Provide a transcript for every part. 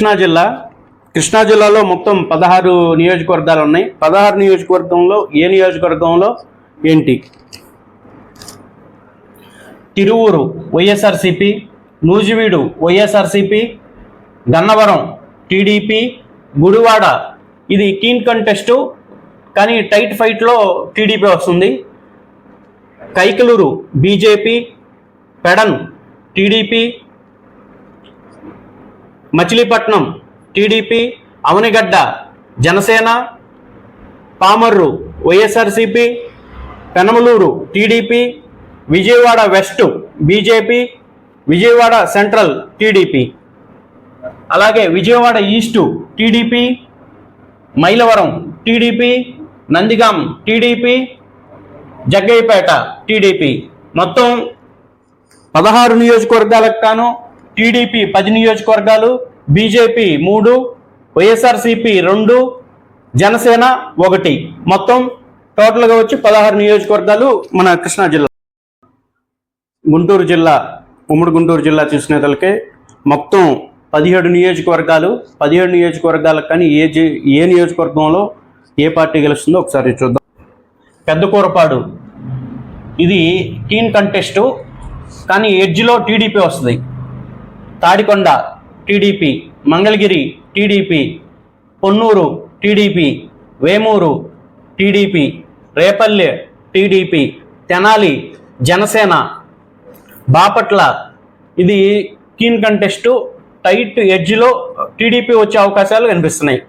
కృష్ణా జిల్లా. కృష్ణా జిల్లాలో మొత్తం పదహారు నియోజకవర్గాలు ఉన్నాయి. పదహారు నియోజకవర్గంలో ఏ నియోజకవర్గంలో ఏంటి? Tiruvuru YSRCP Nuzvid YSRCP Gannavaram TDP Gudivada. ఇది కీన్ కంటెస్టు కానీ టైట్ ఫైట్లో టీడీపీ వస్తుంది. Kaikalur BJP Pedana TDP Machilipatnam TDP Avanigadda Janasena Pamarru YSRCP Penamaluru TDP Vijayawada west BJP Vijayawada central TDP. అలాగే Vijayawada east TDP Mylavaram TDP Nandigama TDP Jaggayyapeta TDP. మొత్తం పదహారు నియోజకవర్గాలకు గాను TDP పది నియోజకవర్గాలు బీజేపీ మూడు వైఎస్ఆర్సిపి రెండు జనసేన ఒకటి. మొత్తం టోటల్గా వచ్చి పదహారు నియోజకవర్గాలు మన కృష్ణా జిల్లా. గుంటూరు జిల్లా ఉమ్మడి గుంటూరు జిల్లా చూసినట్లకే మొత్తం పదిహేడు నియోజకవర్గాలు పదిహేడు నియోజకవర్గాలకు కానీ ఏ ఏ నియోజకవర్గంలో ఏ పార్టీ గెలుస్తుందో ఒకసారి చూద్దాం. పెద్ద కూరపాడు. ఇది టీన్ కంటెస్టు కానీ ఎడ్జ్లో టీడీపీ వస్తుంది. Tadikonda. TDP Mangalagiri TDP Ponnur TDP Vemuru TDP Repalle TDP Tenali Janasena Bapatla. ఇది కీన్ కంటెస్టు టైట్ ఎడ్జ్లో టీడీపీ వచ్చే అవకాశాలు కనిపిస్తున్నాయి.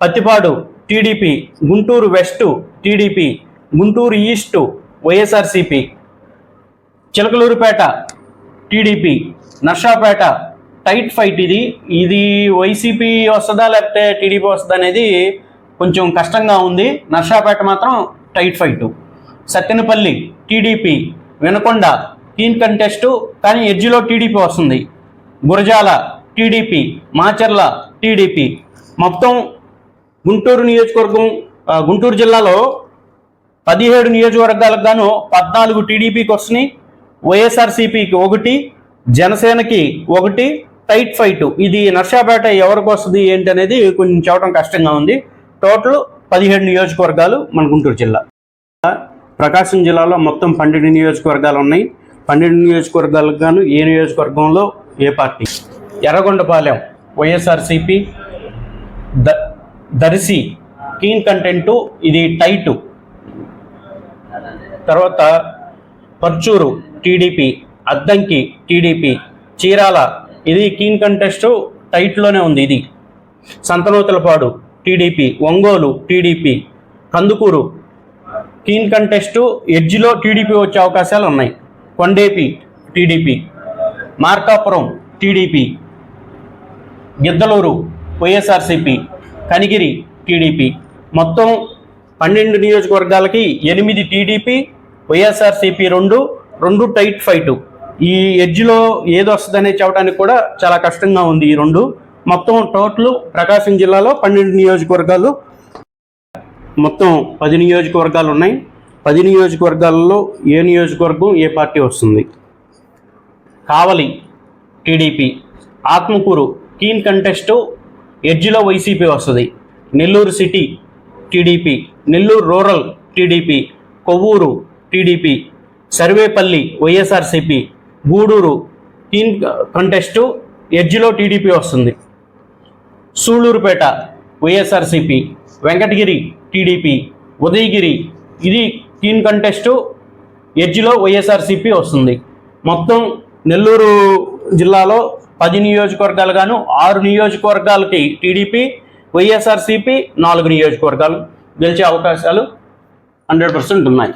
Prathipadu TDP Guntur west TDP Guntur east YSRCP. Chilakaluripet TDP Narsapeta tight fight ఇది. ఇది YCP వస్తుందా లేకపోతే TDP వస్తుందా అనేది కొంచెం కష్టంగా ఉంది. నర్సాపేట మాత్రం tight fight. Sattenapalle TDP Vinukonda keen contest కానీ ఎడ్జిలో టీడీపీ వస్తుంది. గురజాల టీడీపీ మాచర్ల టీడీపీ మొత్తం గుంటూరు నియోజకవర్గం గుంటూరు జిల్లాలో పదిహేడు నియోజకవర్గాలకు గాను పద్నాలుగు టీడీపీకి వస్తున్నాయి. వైఎస్ఆర్సీపీకి ఒకటి జనసేనకి ఒకటి టైట్ ఫైట్. ఇది నర్సాపేట ఎవరికి వస్తుంది ఏంటి అనేది కొంచెం చెప్పడం కష్టంగా ఉంది. టోటల్ పదిహేడు నియోజకవర్గాలు మన గుంటూరు జిల్లా. ప్రకాశం జిల్లాలో మొత్తం పన్నెండు నియోజకవర్గాలు ఉన్నాయి. పన్నెండు నియోజకవర్గాలకు గాను ఏ నియోజకవర్గంలో ఏ party? Yerragondapalem YSRCP the Darsi keen content ఇది టైటు. తర్వాత పర్చూరు టీడీపీ అద్దంకి టీడీపీ చీరాల ఇది కీన్ కంటెస్ట్ టైట్లోనే ఉంది ఇది. Santhanuthalapadu TDP Ongole TDP Kandukur. Keen contest ఎడ్జిలో TDP వచ్చే అవకాశాలు ఉన్నాయి. Kondapi TDP. Markapuram TDP. Giddalur YSRCP. Kanigiri TDP. మొత్తం పన్నెండు నియోజకవర్గాలకి ఎనిమిది టీడీపీ వైఎస్ఆర్సిపి రెండు రెండు టైట్ ఫైటు. ఈ ఎడ్జ్లో ఏది వస్తుందనే చెప్పడానికి కూడా చాలా కష్టంగా ఉంది ఈ రెండు. మొత్తం టోటల్ ప్రకాశం జిల్లాలో పన్నెండు నియోజకవర్గాలు. మొత్తం పది నియోజకవర్గాలు ఉన్నాయి. పది నియోజకవర్గాలలో ఏ నియోజకవర్గం ఏ పార్టీ వస్తుంది? Kavali TDP. Atmakur keen contest ఎడ్జిలో YCP వస్తుంది. Nellore city TDP. Nellore rural TDP. Kovur TDP. Sarvepalli YSRCP. Gudur keen contest ఎడ్జిలో TDP వస్తుంది. సూళ్ళూరుపేట వైఎస్ఆర్సిపి వెంకటగిరి టీడీపీ ఉదయగిరి ఇది టీన్ కంటెస్టు ఎడ్జిలో వైఎస్ఆర్సిపి వస్తుంది. మొత్తం నెల్లూరు జిల్లాలో పది నియోజకవర్గాలు గాను ఆరు నియోజకవర్గాలకి టీడీపీ వైఎస్ఆర్సిపి నాలుగు నియోజకవర్గాలు గెలిచే అవకాశాలు హండ్రెడ్ పర్సెంట్ ఉన్నాయి.